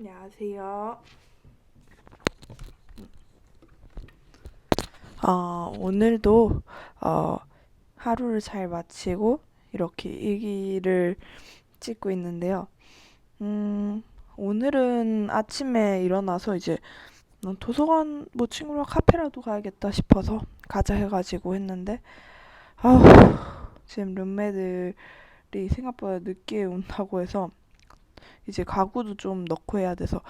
안녕하세요. 어, 오늘도 어, 하루를 잘 마치고 이렇게 일기를 찍고 있는데요. 음, 오늘은 아침에 일어나서 이제 음, 도서관 뭐 친구랑 카페라도 가야겠다 싶어서 가자 해가지고 했는데 아우 지금 룸메들이 생각보다 늦게 온다고 해서 이제 가구도 좀 넣고 해야 돼서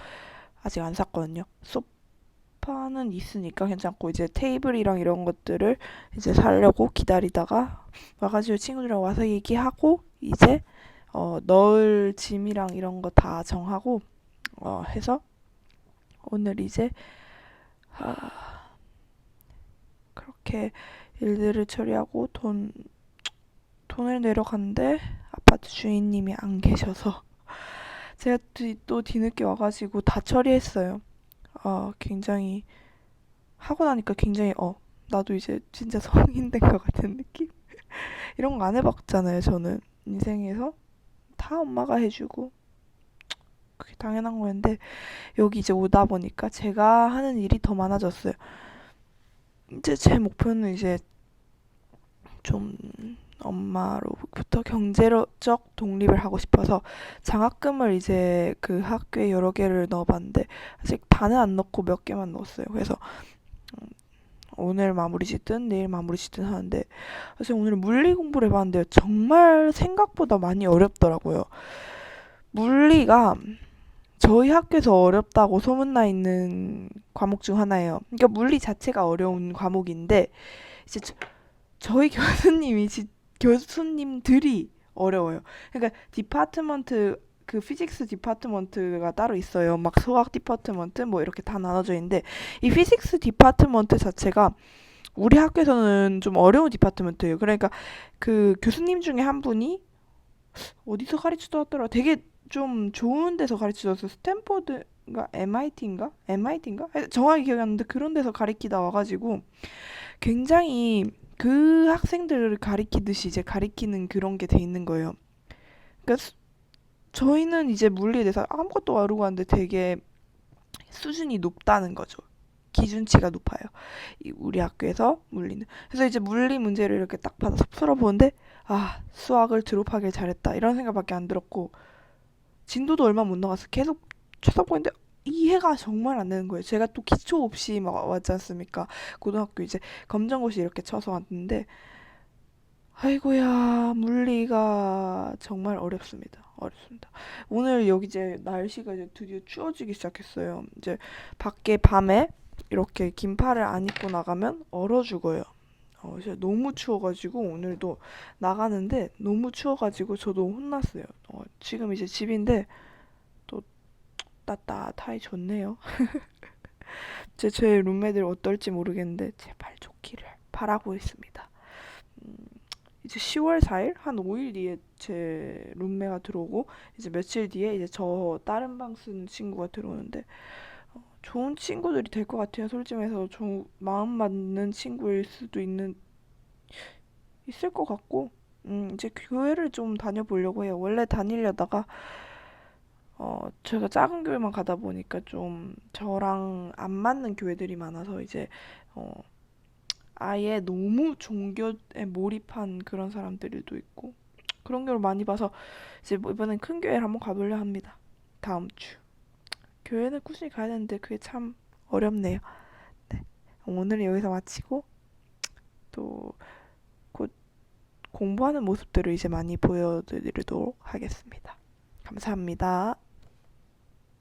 아직 안 샀거든요. 소파는 있으니까 괜찮고 이제 테이블이랑 이런 것들을 이제 사려고 기다리다가 와가지고 친구들이랑 와서 얘기하고 이제 어, 넣을 짐이랑 이런 거 다 정하고 어, 해서 오늘 이제 아, 그렇게 일들을 처리하고 돈 돈을 내러 갔는데 아파트 주인님이 안 계셔서 제가 뒤- 또 뒤늦게 와가지고 다 처리했어요. 어, 굉장히 하고 나니까 굉장히 어 나도 이제 진짜 성인 된 것 같은 느낌? 이런 거 안 해봤잖아요, 저는 인생에서 다 엄마가 해주고 그게 당연한 거였는데 여기 이제 오다 보니까 제가 하는 일이 더 많아졌어요. 이제 제 목표는 이제 좀 엄마로부터 경제적 독립을 하고 싶어서 장학금을 이제 그 학교에 여러 개를 넣어봤는데 아직 다는 안 넣고 몇 개만 넣었어요. 그래서 음, 오늘 마무리 짓든 내일 마무리 짓든 하는데 사실 오늘 물리 공부를 해봤는데요. 정말 생각보다 많이 어렵더라고요. 물리가 저희 학교에서 어렵다고 소문나 있는 과목 중 하나예요. 그러니까 물리 자체가 어려운 과목인데 이제 저, 저희 교수님이 지, 교수님들이 어려워요. 그러니까 디파트먼트 그 피직스 디파트먼트가 따로 있어요. 막 수학 디파트먼트 뭐 이렇게 다 나눠져 있는데 이 피직스 디파트먼트 자체가 우리 학교에서는 좀 어려운 디파트먼트예요. 그러니까 그 교수님 중에 한 분이 어디서 가르치더라더라. 되게 좀 좋은 데서 가르치셨어요. 스탠포드가 MIT인가? MIT인가? 정확히 기억이 안 나는데 그런 데서 가르치다 와가지고 굉장히 그 학생들을 가리키듯이 이제 가리키는 그런 게 돼 있는 거예요. 그러니까 수- 저희는 이제 물리에 대해서 아무것도 모르고 하는데 되게 수준이 높다는 거죠. 기준치가 높아요. 이 우리 학교에서 물리는. 그래서 이제 물리 문제를 이렇게 딱 받아서 풀어보는데 아, 수학을 드롭하길 잘했다. 이런 생각밖에 안 들었고 진도도 얼마 못 나가서 계속 쳐다보는데 이해가 정말 안 되는 거예요. 제가 또 기초 없이 막 왔지 않습니까? 고등학교 이제 검정고시 이렇게 쳐서 왔는데 아이고야 물리가 정말 어렵습니다. 어렵습니다. 오늘 여기 이제 날씨가 이제 드디어 추워지기 시작했어요. 이제 밖에 밤에 이렇게 긴팔을 안 입고 나가면 얼어 죽어요. 어, 진짜 너무 추워가지고 오늘도 나가는데 너무 추워가지고 저도 혼났어요. 어, 지금 이제 집인데 또 따뜻하이 좋네요. 제, 제 룸메들 어떨지 모르겠는데 제발 좋기를 바라고 있습니다. 음, 이제 10월 4일 한 5일 뒤에 제 룸메가 들어오고 이제 며칠 뒤에 이제 저 다른 방 쓰는 친구가 들어오는데 어, 좋은 친구들이 될 것 같아요. 솔직히 말해서 좀 마음 맞는 친구일 수도 있는 있을 것 같고 음, 이제 교회를 좀 다녀보려고 해요. 원래 다니려다가 어, 제가 작은 교회만 가다 보니까 좀 저랑 안 맞는 교회들이 많아서 이제 어, 아예 너무 종교에 몰입한 그런 사람들도 있고 그런 경우를 많이 봐서 이제 뭐 이번엔 큰 교회를 한번 가보려 합니다. 다음 주. 교회는 꾸준히 가야 되는데 그게 참 어렵네요. 네. 오늘은 여기서 마치고 또 곧 공부하는 모습들을 이제 많이 보여드리도록 하겠습니다. 감사합니다.